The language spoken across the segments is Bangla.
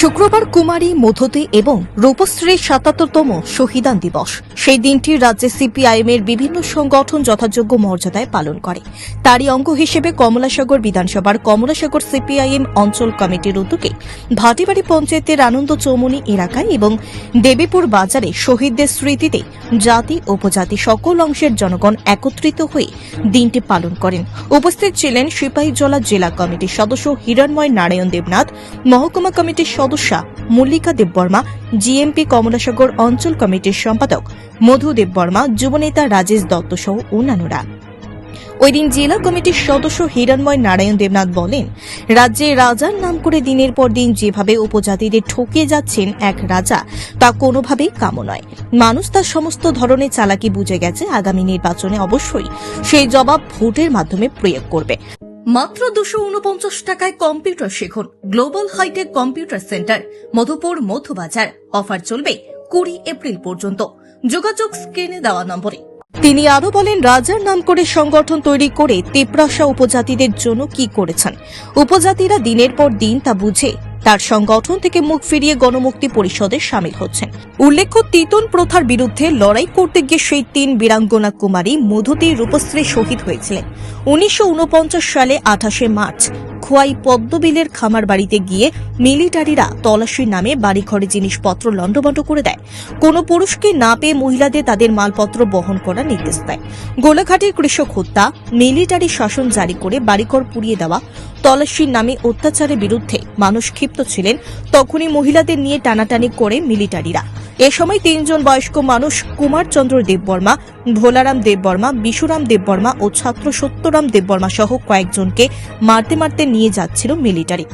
শুক্রবার কুমারী, মধুতে এবং রূপশ্রীর সাতাত্তরতম শহীদান দিবস। সেই দিনটি রাজ্যে সিপিআইএম এর বিভিন্ন সংগঠন যথাযোগ্য মর্যাদায় পালন করে। তারই অঙ্গ হিসেবে কমলাসাগর বিধানসভার কমলাসাগর সিপিআইএম অঞ্চল কমিটির উদ্যোগে ভাটিবাড়ি পঞ্চায়েতের আনন্দ চৌমনি এলাকায় এবং দেবীপুর বাজারে শহীদদের স্মৃতিতে জাতি, উপজাতি সকল অংশের জনগণ একত্রিত হয়ে দিনটি পালন করেন। উপস্থিত ছিলেন সিপাহীজলা জেলা কমিটির সদস্য হিরণময় নারায়ণ দেবনাথ, মহকুমা কমিটির সদস্যা মল্লিকা দেববর্মা জিএমপি কমলাসাগর অঞ্চল কমিটির সম্পাদক মধু দেববর্মা, যুবনেতা রাজেশ দত্ত সহ অন্যান্যরা। ওই দিন জেলা কমিটির সদস্য হিরণময় নারায়ণ দেবনাথ বলেন, রাজ্যে রাজার নাম করে দিনের পর দিন যেভাবে উপজাতিদের ঠকিয়ে যাচ্ছেন এক রাজা, তা কোনোভাবেই কাম নয়। মানুষ তার সমস্ত ধরনের চালাকি বুঝে গেছে, আগামী নির্বাচনে অবশ্যই সেই জবাব ভোটের মাধ্যমে প্রয়োগ করবে। মাত্র দুশো উনপঞ্চাশ টাকায় কম্পিউটার শিখুন। Global hitech computer centre, Madhupur Madhubazar offer চলবে কুড়ি এপ্রিল পর্যন্ত। যোগাযোগ স্ক্রিনে দেওয়া নম্বরে। তিনি আরও বলেন, রাজার নাম করে সংগঠন তৈরি করে তেপ্রাসা উপজাতিদের জন্য কি করেছেন? উপজাতিরা দিনের পর দিন তা বুঝে। তার সংগঠন থেকে মুখ ফিরিয়ে গণমুক্তি পরিষদে সামিল হচ্ছেন। উল্লেখ্য, তিতন প্রথার বিরুদ্ধে লড়াই করতে গিয়ে সেই তিন বীরাঙ্গনা কুমারী মধুতি রূপশ্রী শহীদ হয়েছিলেন। উনিশশো সালে আঠাশে মার্চ খোয়াই পদ্মবিলের খামার বাড়িতে গিয়ে মিলিটারিরা তল্লাশির নামে বাড়িঘরে জিনিসপত্র লণ্ডভণ্ড করে দেয়। কোনো পুরুষকে না পেয়ে মহিলাদের তাদের মালপত্র বহন করার নির্দেশ দেয়। গোলাঘাটের কৃষক হত্যা, মিলিটারি শাসন জারি করে বাড়িঘর পুড়িয়ে দেওয়া, তল্লাশির নামে অত্যাচারের বিরুদ্ধে মানুষ ছিলেন, তখনই মহিলাদের নিয়ে টানাটানি করে মিলিটারিরা। এ সময় তিনজন বয়স্ক মানুষ কুমারচন্দ্র দেববর্মা, ভোলারাম দেববর্মা, বিশুরাম দেববর্মা ও ছাত্র সত্যরাম দেববর্মা সহ কয়েকজনকে মারতে মারতে নিয়ে যাচ্ছিল মিলিটারি।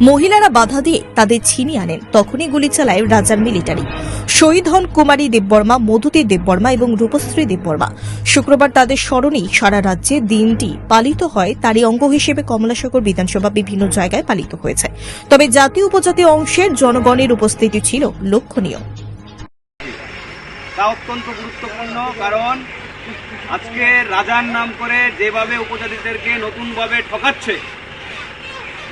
মহিলারা বাধা দিয়ে তাদের ছিনিয়ে আনেন, তখনই গুলি চালায় রাজার মিলিটারি। শহীদ হন কুমারী দেববর্মা, মধুতি দেববর্মা এবং রূপশ্রী দেববর্মা। শুক্রবার তাদের স্মরণেই সারা রাজ্যে দিনটি পালিত হয়। তারই অঙ্গ হিসেবে কমলাসাগর বিধানসভা বিভিন্ন জায়গায় পালিত হয়েছে। তবে জাতি উপজাতি অংশের জনগণের উপস্থিতি ছিল লক্ষণীয়। তা অত্যন্ত গুরুত্বপূর্ণ কারণ আজকে রাজার নাম করে যেভাবে উপজাতিদেরকে নতুনভাবে ঠকাচ্ছে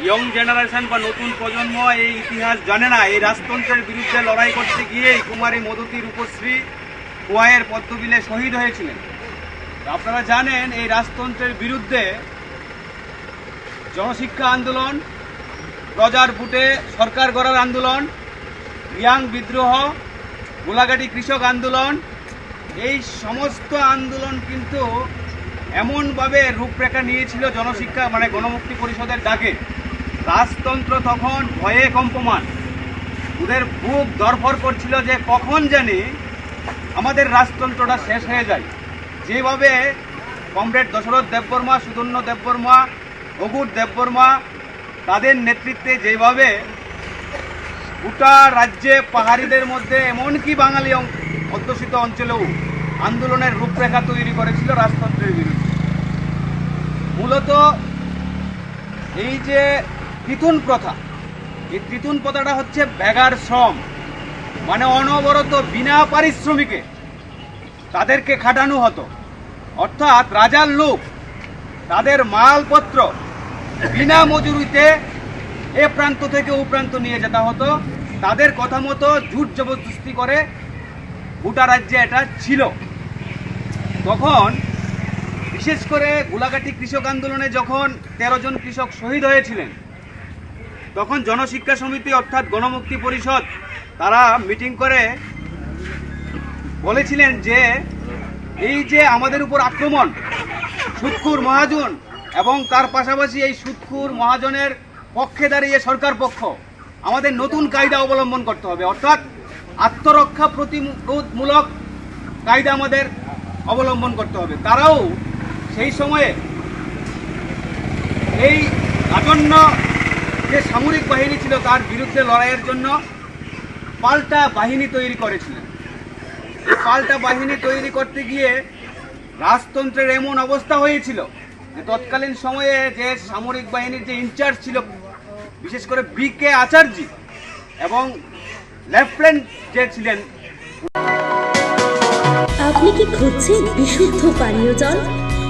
ইয়ং জেনারেশন বা নতুন প্রজন্ম এই ইতিহাস জানে না। এই রাজতন্ত্রের বিরুদ্ধে লড়াই করতে গিয়ে কুমারী মধুতি রূপশ্রী কুয়ায়ের পদ্মবিলে শহীদ হয়েছিলেন। আপনারা জানেন, এই রাজতন্ত্রের বিরুদ্ধে জনশিক্ষা আন্দোলন, প্রজার বুটে সরকার গড়ার আন্দোলন, রিয়াং বিদ্রোহ, গোলাঘাটি কৃষক আন্দোলন, এই সমস্ত আন্দোলন কিন্তু এমনভাবে রূপরেখা নিয়েছিল জনশিক্ষা মানে গণমুক্তি পরিষদের ডাকে। রাজতন্ত্র তখন ভয়ে কম্পমান। ওদের বুক দরফর করছিল যে কখন জানি আমাদের রাজতন্ত্রটা শেষ হয়ে যায়। যেভাবে কমরেড দশরথ দেববর্মা সুদন্য দেববর্মা অগুর দেববর্মা তাদের নেতৃত্বে যেভাবে গোটা রাজ্যে পাহাড়িদের মধ্যে এমনকি বাঙালি অধ্যুষিত অঞ্চলেও আন্দোলনের রূপরেখা তৈরি করেছিল রাজতন্ত্রের বিরুদ্ধে। মূলত এই যে ত্রিতুন প্রথা। এই ত্রিতুন প্রথাটা হচ্ছে ব্যাগার শ্রম মানে অনবরত বিনা পারিশ্রমিকে তাদেরকে খাটানো হতো। অর্থাৎ রাজার লোক তাদের মালপত্র বিনা মজুরিতে এ প্রান্ত থেকে ও প্রান্ত নিয়ে যেতে হতো। তাদের কথা মতো জুট জবরদস্তি করে গোটা রাজ্যে এটা ছিল। তখন বিশেষ করে গোলাঘাটি কৃষক আন্দোলনে যখন তেরো জন কৃষক শহীদ হয়েছিলেন তখন জনশিক্ষা সমিতি অর্থাৎ গণমুক্তি পরিষদ, তারা মিটিং করে বলেছিলেন যে এই যে আমাদের উপর আক্রমণ, সুৎখুর মহাজন এবং তার পাশাপাশি এই সুৎখুর মহাজনের পক্ষে দাঁড়িয়ে সরকার পক্ষ, আমাদের নতুন কায়দা অবলম্বন করতে হবে। অর্থাৎ আত্মরক্ষা প্রতিরোধমূলক কায়দা আমাদের অবলম্বন করতে হবে। তারাও সেই সময়ে এই আসন্ন যে সামরিক বাহিনী ছিল তার বিরুদ্ধে লড়াইয়ের জন্য পাল্টা বাহিনী তৈরি করেছিলেন। পাল্টা বাহিনী তৈরি করতে গিয়ে রাজতন্ত্রের এমন অবস্থা হয়েছিল যে তৎকালীন সময়ে যে সামরিক বাহিনীর যে ইনচার্জ ছিল, বিশেষ করে বি কে আচার্যি এবং লেফটেন্যান্ট যে ছিলেন, আপনি কি খুঁজছেন বিশুদ্ধ পানীয় জল?